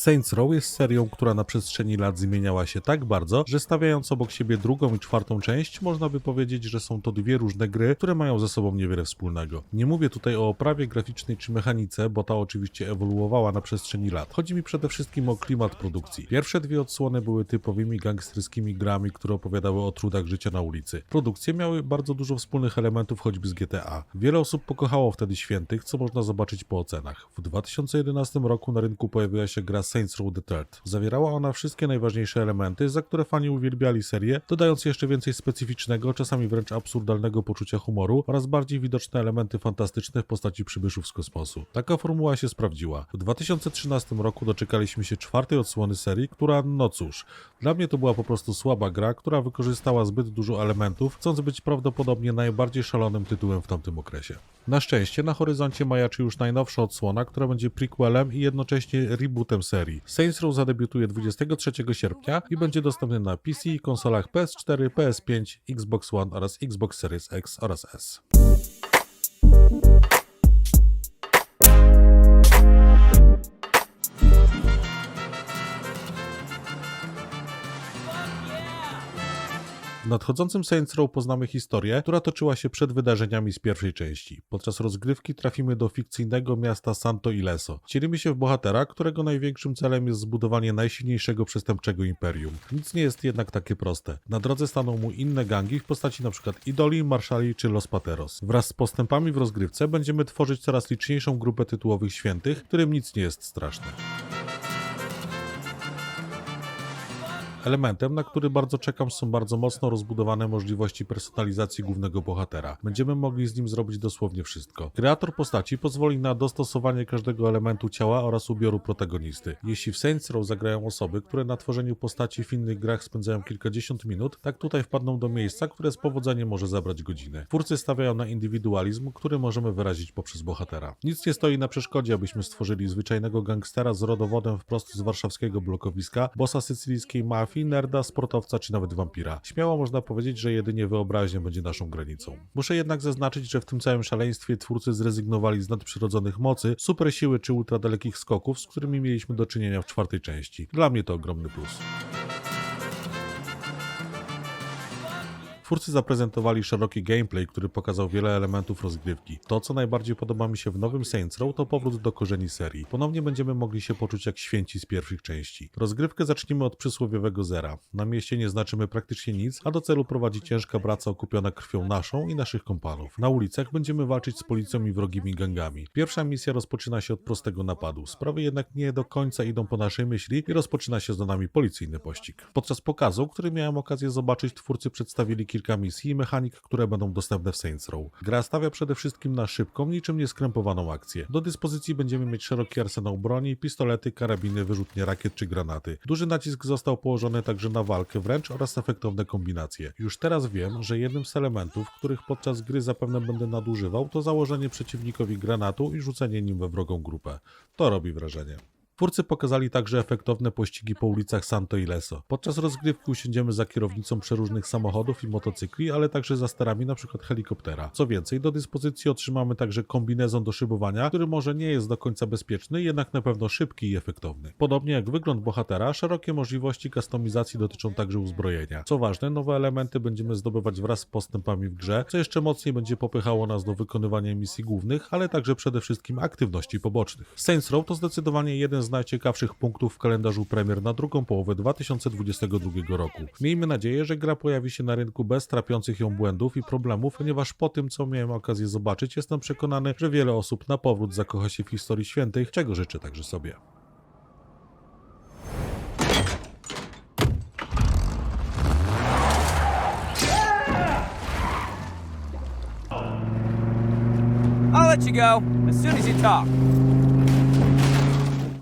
Saints Row jest serią, która na przestrzeni lat zmieniała się tak bardzo, że stawiając obok siebie drugą i czwartą część, można by powiedzieć, że są to dwie różne gry, które mają ze sobą niewiele wspólnego. Nie mówię tutaj o oprawie graficznej czy mechanice, bo ta oczywiście ewoluowała na przestrzeni lat. Chodzi mi przede wszystkim o klimat produkcji. Pierwsze dwie odsłony były typowymi gangsterskimi grami, które opowiadały o trudach życia na ulicy. Produkcje miały bardzo dużo wspólnych elementów choćby z GTA. Wiele osób pokochało wtedy świętych, co można zobaczyć po ocenach. W 2011 roku na rynku pojawiła się gra Saints Row the Third. Zawierała ona wszystkie najważniejsze elementy, za które fani uwielbiali serię, dodając jeszcze więcej specyficznego, czasami wręcz absurdalnego poczucia humoru oraz bardziej widoczne elementy fantastyczne w postaci przybyszów z kosmosu. Taka formuła się sprawdziła. W 2013 roku doczekaliśmy się czwartej odsłony serii, która, no cóż, dla mnie to była po prostu słaba gra, która wykorzystała zbyt dużo elementów, chcąc być prawdopodobnie najbardziej szalonym tytułem w tamtym okresie. Na szczęście na horyzoncie majaczy już najnowsza odsłona, która będzie prequelem i jednocześnie rebootem serii. Saints Row zadebiutuje 23 sierpnia i będzie dostępny na PC, konsolach PS4, PS5, Xbox One oraz Xbox Series X oraz S. nadchodzącym Saints Row poznamy historię, która toczyła się przed wydarzeniami z pierwszej części. Podczas rozgrywki trafimy do fikcyjnego miasta Santo Ileso. Wcielimy się w bohatera, którego największym celem jest zbudowanie najsilniejszego przestępczego imperium. Nic nie jest jednak takie proste. Na drodze staną mu inne gangi w postaci np. Idoli, Marszali czy Los Pateros. Wraz z postępami w rozgrywce będziemy tworzyć coraz liczniejszą grupę tytułowych świętych, którym nic nie jest straszne. Elementem, na który bardzo czekam, są bardzo mocno rozbudowane możliwości personalizacji głównego bohatera. Będziemy mogli z nim zrobić dosłownie wszystko. Kreator postaci pozwoli na dostosowanie każdego elementu ciała oraz ubioru protagonisty. Jeśli w Saints Row zagrają osoby, które na tworzeniu postaci w innych grach spędzają kilkadziesiąt minut, tak tutaj wpadną do miejsca, które z powodzeniem może zabrać godzinę. Twórcy stawiają na indywidualizm, który możemy wyrazić poprzez bohatera. Nic nie stoi na przeszkodzie, abyśmy stworzyli zwyczajnego gangstera z rodowodem wprost z warszawskiego blokowiska, bossa sycylijskiej mafii, nerda, sportowca czy nawet wampira. Śmiało można powiedzieć, że jedynie wyobraźnia będzie naszą granicą. Muszę jednak zaznaczyć, że w tym całym szaleństwie twórcy zrezygnowali z nadprzyrodzonych mocy, super siły czy ultradalekich skoków, z którymi mieliśmy do czynienia w czwartej części. Dla mnie to ogromny plus. Twórcy zaprezentowali szeroki gameplay, który pokazał wiele elementów rozgrywki. To, co najbardziej podoba mi się w nowym Saints Row, to powrót do korzeni serii. Ponownie będziemy mogli się poczuć jak święci z pierwszych części. Rozgrywkę zacznijmy od przysłowiowego zera. Na mieście nie znaczymy praktycznie nic, a do celu prowadzi ciężka praca okupiona krwią naszą i naszych kompanów. Na ulicach będziemy walczyć z policją i wrogimi gangami. Pierwsza misja rozpoczyna się od prostego napadu. Sprawy jednak nie do końca idą po naszej myśli i rozpoczyna się za nami policyjny pościg. Podczas pokazu, który miałem okazję zobaczyć, twórcy przedstawili kilka misji i mechanik, które będą dostępne w Saints Row. Gra stawia przede wszystkim na szybką, niczym nieskrępowaną akcję. Do dyspozycji będziemy mieć szeroki arsenał broni, pistolety, karabiny, wyrzutnie rakiet czy granaty. Duży nacisk został położony także na walkę wręcz oraz efektowne kombinacje. Już teraz wiem, że jednym z elementów, których podczas gry zapewne będę nadużywał, to założenie przeciwnikowi granatu i rzucenie nim we wrogą grupę. To robi wrażenie. Twórcy pokazali także efektowne pościgi po ulicach Santo Ileso. Podczas rozgrywki usiądziemy za kierownicą przeróżnych samochodów i motocykli, ale także za sterami np. helikoptera. Co więcej, do dyspozycji otrzymamy także kombinezon do szybowania, który może nie jest do końca bezpieczny, jednak na pewno szybki i efektowny. Podobnie jak wygląd bohatera, szerokie możliwości kustomizacji dotyczą także uzbrojenia. Co ważne, nowe elementy będziemy zdobywać wraz z postępami w grze, co jeszcze mocniej będzie popychało nas do wykonywania misji głównych, ale także przede wszystkim aktywności pobocznych. Saints Row to zdecydowanie jeden z najciekawszych punktów w kalendarzu premier na drugą połowę 2022 roku. Miejmy nadzieję, że gra pojawi się na rynku bez trapiących ją błędów i problemów, ponieważ po tym, co miałem okazję zobaczyć, jestem przekonany, że wiele osób na powrót zakocha się w historii świętych, czego życzę także sobie. I'll let you go as soon as you talk.